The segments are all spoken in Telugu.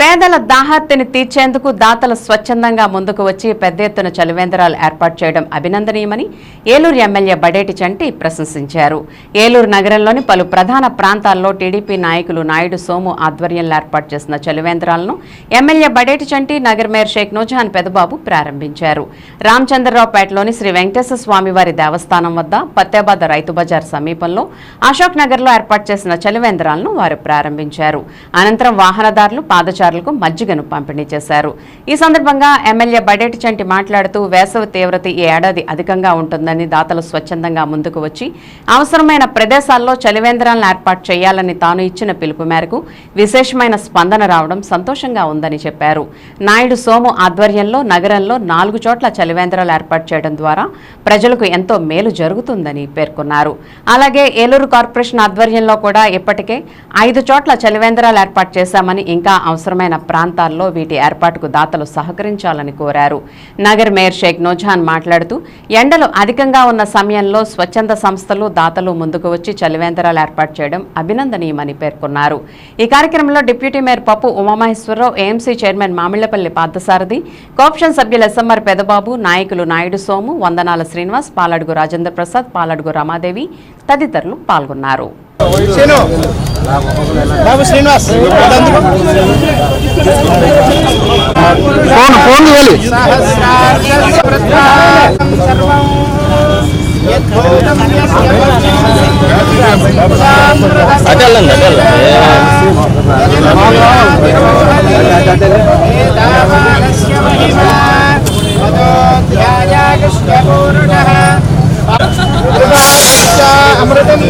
పేదల దాహార్తిని తీర్చేందుకు దాతలు స్వచ్ఛందంగా ముందుకు వచ్చి పెద్ద ఎత్తున చలివేంద్రాలు ఏర్పాటు చేయడం అభినందనీయమని ఏలూరు ఎమ్మెల్యే బడేటి చంటి ప్రశంసించారు. ఏలూరు నగరంలోని పలు ప్రధాన ప్రాంతాల్లో టీడీపీ నాయకులు నాయుడు సోము ఆధ్వర్యంలో ఏర్పాటు చేసిన చలివేంద్రాలను ఎమ్మెల్యే బడేటి చంటి నగర్ మేయర్ షేక్ నూజహాన్ పెదబాబు ప్రారంభించారు. రామచంద్రరావుపేటలోని శ్రీ వెంకటేశ్వర స్వామివారి దేవస్థానం వద్ద పత్తేబాద రైతు బజార్ సమీపంలో అశోక్ నగర్లో ఏర్పాటు చేసిన చలివేంద్రాలను వారు ప్రారంభించారు. అనంతరం వాహనదారులు పాదచారులకు మజ్జిగను పంపిణీ చేశారు. ఈ సందర్భంగా ఎమ్మెల్యే బడేటి చంటి మాట్లాడుతూ వేసవి తీవ్రత ఈ ఏడాది అధికంగా ఉంటుందని దాతలు స్వచ్ఛందంగా ముందుకు వచ్చి అవసరమైన ప్రదేశాల్లో చలివేంద్రాలను ఏర్పాటు చేయాలని తాను ఇచ్చిన పిలుపు మేరకు విశేషమైన స్పందన రావడం సంతోషంగా ఉందని చెప్పారు. నాయుడు సోము ఆధ్వర్యంలో నగరంలో నాలుగు చోట్ల చలివేంద్రాలు ఏర్పాటు చేయడం ద్వారా ప్రజలకు ఎంతో మేలు జరుగుతుందని పేర్కొన్నారు. అలాగే ఏలూరు కార్పొరేషన్ ఆధ్వర్యంలో కూడా ఇప్పటికే ఐదు చోట్ల చలివేంద్రాలు ఏర్పాటు చేశామని ఇంకా అవసరం అవసరమైన ప్రాంతాల్లో వీటి ఏర్పాటుకు దాతలు సహకరించాలని కోరారు. నగర్ మేయర్ షేక్ నోజాన్ మాట్లాడుతూ ఎండలు అధికంగా ఉన్న సమయంలో స్వచ్ఛంద సంస్థలు దాతలు ముందుకు వచ్చి చలివేంద్రాలు ఏర్పాటు చేయడం అభినందనీయమని పేర్కొన్నారు. ఈ కార్యక్రమంలో deputy mayor Pappu Umamaheswararao AMC chairman Mamillapalli Parthasarathi co-option సభ్యులు ఎస్ఎంఆర్ పెదబాబు నాయకులు నాయుడు సోము వందనాల శ్రీనివాస్ పాలడుగు రాజేంద్ర ప్రసాద్ పాలడుగు రమాదేవి తదితరులు పాల్గొన్నారు. బాబు శ్రీనివాస్ అదందుకు. ఫోన్ ఫోన్ ఇవ్వాలి సహస్రార్థం సర్వం యద్భూతం అటు వెళ్ళండి అటు ఏతావానస్య మహిమా మదోధ్యాయాకృష్ణపూర్ణః అమృతం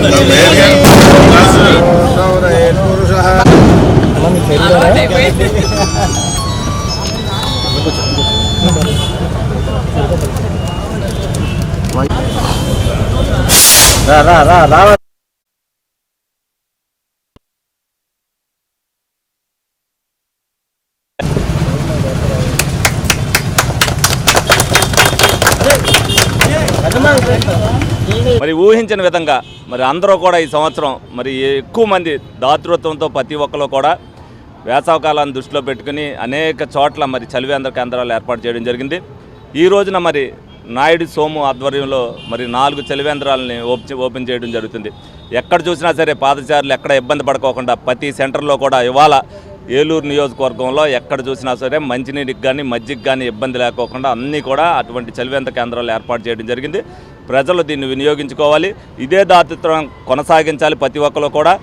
రా రా రా రా. మరి ఊహించిన విధంగా మరి అందరూ కూడా ఈ సంవత్సరం మరి ఎక్కువ మంది దాతృత్వంతో ప్రతి ఒక్కరు కూడా వేసవకాలాన్ని దృష్టిలో పెట్టుకుని అనేక చోట్ల మరి చలివేంద్ర కేంద్రాలు ఏర్పాటు చేయడం జరిగింది. ఈ రోజున మరి నాయుడు సోము ఆధ్వర్యంలో మరి నాలుగు చలివేంద్రాలని ఓపెన్ ఓపెన్ చేయడం జరుగుతుంది. ఎక్కడ చూసినా సరే పాదచారులు ఎక్కడ ఇబ్బంది పడుకోకుండా ప్రతి సెంటర్లో కూడా ఇవాళ ఏలూరు నియోజకవర్గంలో ఎక్కడ చూసినా సరే మంచినీటికి కానీ మజ్జిగ కానీ ఇబ్బంది లేకోకుండా అన్నీ కూడా అటువంటి చలివేంద్ర కేంద్రాలు ఏర్పాటు చేయడం జరిగింది. ప్రజలు దీన్ని వినియోగించుకోవాలి. ఇదే దాతృత్వం కొనసాగించాలి ప్రతి ఒక్కరు కూడా.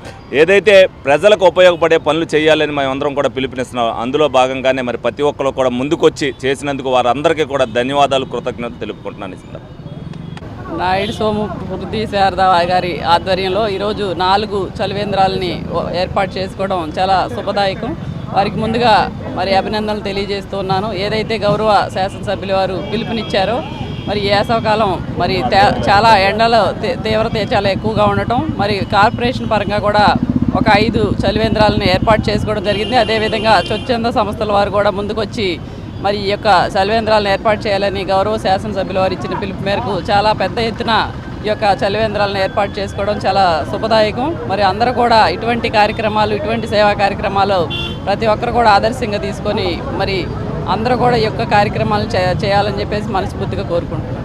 ఏదైతే ప్రజలకు ఉపయోగపడే పనులు చేయాలని మేము అందరం కూడా పిలుపునిస్తున్నాం. అందులో భాగంగానే మరి ప్రతి ఒక్కరు కూడా ముందుకొచ్చి చేసినందుకు వారందరికీ కూడా ధన్యవాదాలు కృతజ్ఞతలు తెలుపుకుంటున్నాను నాయుడు సోము వృద్ధి శారద గారి ఆధ్వర్యంలో ఈరోజు నాలుగు చలివేంద్రాలని ఏర్పాటు చేసుకోవడం చాలా శుభదాయకం. వారికి ముందుగా మరి అభినందనలు తెలియజేస్తున్నాను ఏదైతే గౌరవ శాసనసభ్యులు వారు పిలుపునిచ్చారో మరి ఈ వేసవకాలం మరి తే- చాలా ఎండలు తీవ్రత చాలా ఎక్కువగా ఉండటం మరి కార్పొరేషన్ పరంగా కూడా ఒక ఐదు చలివేంద్రాలను ఏర్పాటు చేసుకోవడం జరిగింది. అదేవిధంగా స్వచ్ఛంద సంస్థల వారు కూడా ముందుకొచ్చి మరి ఈ యొక్క చలివేంద్రాలను ఏర్పాటు చేయాలని గౌరవ శాసనసభ్యుల వారు ఇచ్చిన పిలుపు మేరకు చాలా పెద్ద ఎత్తున ఈ యొక్క చలివేంద్రాలను ఏర్పాటు చేసుకోవడం చాలా శుభదాయకం. మరి అందరూ కూడా ఇటువంటి కార్యక్రమాలు ఇటువంటి సేవా కార్యక్రమాలు ప్రతి ఒక్కరు కూడా ఆదర్శంగా తీసుకొని మరి అందరూ కూడా ఈ యొక్క కార్యక్రమాలు చేయాలని చెప్పేసి మనస్ఫూర్తిగా కోరుకుంటున్నాను